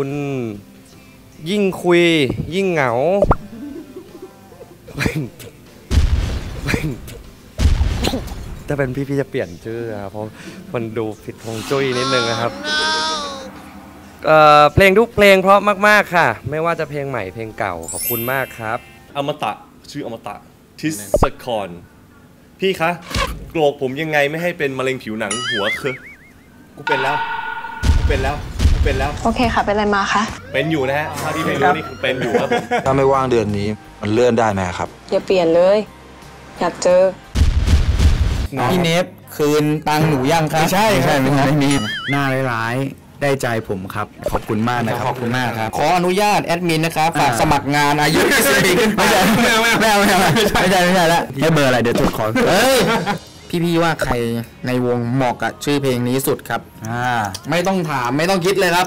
คุณ ยิ่งคุย ยิ่งเหงา ถ้าเป็นพี่พี่จะเปลี่ยนชื่อครับเพราะมันดูผิดฮวงจุ้ยนิดนึงนะครับเอ่อเพลงทุกเพลงเพราะมาก ๆ ค่ะ ไม่ว่าจะเพลงใหม่เพลงเก่าขอบคุณมากครับ อมตะชื่ออมตะทิสคอนพี่คะโกรกผมยังไงไม่ให้เป็นมะเร็งผิวหนังหัวเคอกูเป็นแล้ว กูเป็นแล้ว เป็นแล้ว โอเคค่ะ เป็นอะไรมาคะ เป็นอยู่นะฮะถ้าที่ไม่รู้นี่คือเป็นอยู่ครับผมถ้าไม่ว่างเดือนนี้มันเลื่อนได้ไหมครับ อย่าเปลี่ยนเลย อยากเจอ พี่เนฟคืนตังค์หนูยังครับไม่ใช่ไม่ใช่ไม่ใช่ไม่มีหน้าร้ายๆได้ใจผมครับ ขอบคุณมากนะครับขอบคุณมากครับ ขออนุญาตแอดมินนะครับฝากสมัครงานอายุ20ปีขึ้นไปไม่ใช่ไม่เอาไม่เอาไม่เอาไม่ใช่ไม่ใช่ไม่ใช่แล้วให้เบอร์อะไรเดี๋ยวจดขอเฮ้ย พี่ๆว่าใครในวงเหมาะกับชื่อเพลงนี้สุดครับ อ่า ไม่ต้องถามไม่ต้องคิดเลยครับ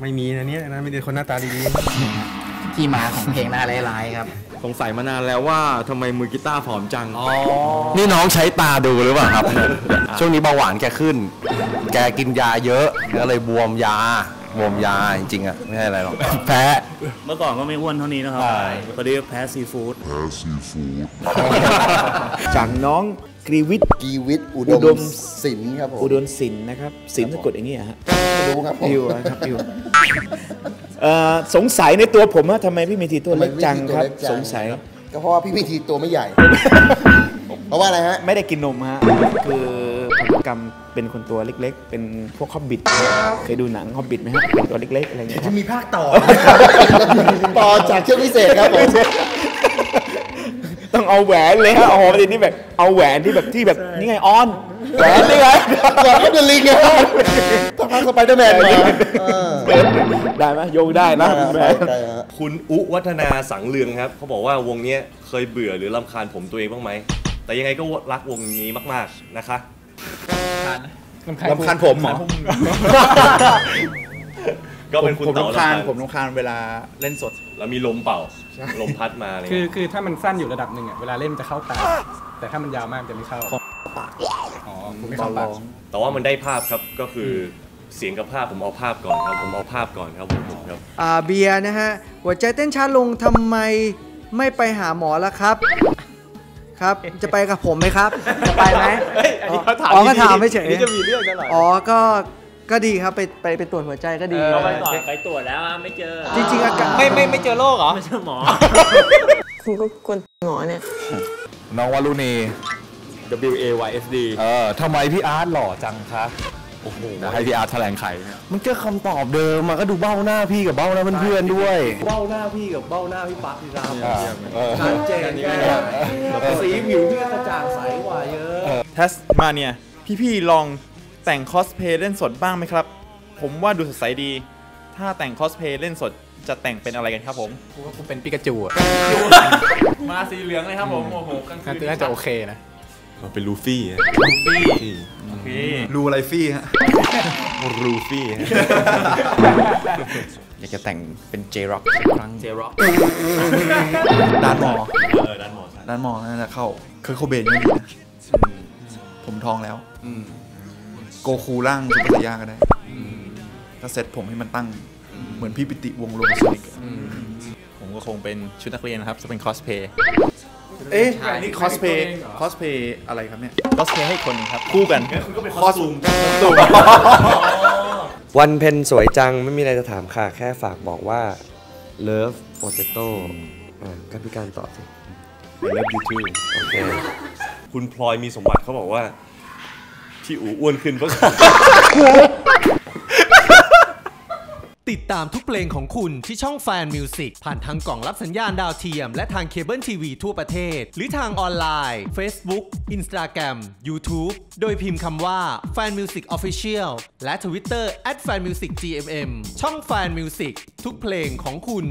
ไม่มีนะเนี่ยนะมีแต่คนหน้าตาดีที่มาของเพลงหน้าร้ายๆครับๆสงสัยมานานแล้วว่าทำไมมือกีตาร์ผอมจังนี่น้องใช้ตาดูหรือเปล่าครับ ช่วงนี้เบาหวานแกขึ้น แกกินยาเยอะก็เลยบวมยาบวมยาจริงๆอะไม่ใช่อะไรหรอก แพ้ เมื่อก่อนก็ไม่อ้วนเท่านี้นะครับพอดีแพ้ซีฟู้ดจากน้องกรีวิท กีวิทย์อุอุดดมม ศิลป์ครับผมอุดมศิลป์นะครับศิลป์สะกดอย่างนี้เหรอฮะรู้ครับผมอิวนะครับอิวเอ่อสงสัยในตัวผมว่าทำไมพี่เมธีตัวเล็กจังครับสงสัยก็เพราะว่าพี่พิธีตัวไม่ใหญ่ เพราะว่าอะไรฮะ ไม่ได้กินนมฮะ คือพันธุกรรมเป็นคนตัวเล็ก ๆ เป็นพวกฮอบบิทเคยดูหนังฮอบบิทไหมฮะเป็นตัวเล็ก ๆ อะไรอย่างเงี้ยคจะรับมีภาคต่อ ต่อจากเชือกพิเศษครับผม ต้องเอาแหวนเลยฮะโอ้โหประเด็นนี้แบบเอาแหวนที่แบบที่แบบนี่ไงออนแหวนนี่ไงก่อนเขาเป็นลิงไงถ้าภาคสไปเดอร์แมนมาเออได้ไหมโยงได้นะแหวนใช่ฮะคุณอุวัฒนาสังเลืองครับเขาบอกว่าวงเนี้ยเคยเบื่อหรือรำคาญผมตัวเองบ้างไหมแต่ยังไงก็รักวงนี้มาก ๆนะคะรำคาญผมเหรอ ก็เป็นคุณผมเต่ารำคาญรำผมรำคาญเวลาเล่นสด แล้วมีลมเป่าลมพัดมาอะไรคือเงี้ยคือถ้ามันสั้นอยู่ระดับหนึ่งอะเวลาเล่นมันจะเข้าตา แต่ถ้ามันยาวมากจะไม่เข้าอ๋อคุณไม่เข้าปากแต่ว่ามันได้ภาพครับก็คือเสียงกับภาพผมเอาภาพก่อนครับผมเอาภาพก่อนครับผมผมครับ อ่าเบียร์นะฮะ หัวใจเต้นช้าลงทำไมไม่ไปหาหมอละครับ ครับ จะไปกับผมไหมครับ จะไปไหมอันนี้เขาถามอ๋อก็ดีๆถามไม่เฉย อันนี้จะมีเรื่องกันเหรออ๋อก็ ก็ดีครับไปไปไปตรวจหัวใจก็ดีไปก่อนไปตรวจแล้วไม่เจอจริงๆอาการไม่ไม่ไม่เจอโรคเหรอ ไม่เจอหมอ คุณก็กวนหมอเนี่ย น้องวารุณี W A Y S D เออทำไมพี่อาร์ตหล่อจังคะโอ้โหให้พี่อาร์ตแถลงไขมันก็คำตอบเดิมมันก็ดูเบ้าหน้าพี่กับเบ้าหน้าเพื่อนๆด้วยเบ้าหน้าพี่กับเบ้าหน้าพี่ปักพี่รามเออ ชัดเจนสีผิวพี่กระจ่างใสกว่าเยอะทัสมาเนี่ย พี่ๆ ลอง แต่งคอสเพลย์เล่นสดบ้างไหมครับ ผมว่าดูสดใสดี ถ้าแต่งคอสเพลย์เล่นสดจะแต่งเป็นอะไรกันครับผมกูว่ากูเป็นปิกาจูอะมาสีเหลืองเลยครับผมโอ้โหกลางคืนน่าจะโอเคนะเราเป็นลูฟี่รูอะไรฟี่ฮะลูฟี่อยากจะแต่งเป็นเจร็อกครั้งเจร็อกด้านหมอเออด้านหมอใช่ด้านหมอน่าจะเข้าเคอร์โคเบนไม่ดีนะผมท้องแล้ว โกคูร่างซุปเปอร์ไซย่าก็ได้ก็เซ็ตผมให้มันตั้งเหมือนพี่ปิติวงศ์โลมาโซนิกอะผมก็คงเป็นชุดนักเรียนนะครับ จะเป็นคอสเพย์ เอ๊ะนี่คอสเพย์คอสเพย์อะไรครับเนี่ย คอสเพย์ให้คนหนึงครับ คู่กันคอสตูมวันเพ็ญสวยจังไม่มีอะไรจะถามค่ะ แค่ฝากบอกว่า love potato อ่าก็พี่การตอบสิ I love you too โอเค คุณพลอยมีสมบัติเขาบอกว่าี่อูอ้วนขึ้นเพราะ ติดตามทุกเพลงของคุณที่ช่องแฟนมิวสิกผ่านทางกล่องรับสัญญาณดาวเทียม และทางเคเบิลทีวีทั่วประเทศ หรือทางออนไลน์ Facebook Instagram YouTube โดยพิมพ์คำว่า Fan Music Official และ Twitter @fanmusicgmm ช่องแฟนมิวสิกทุกเพลงของคุณ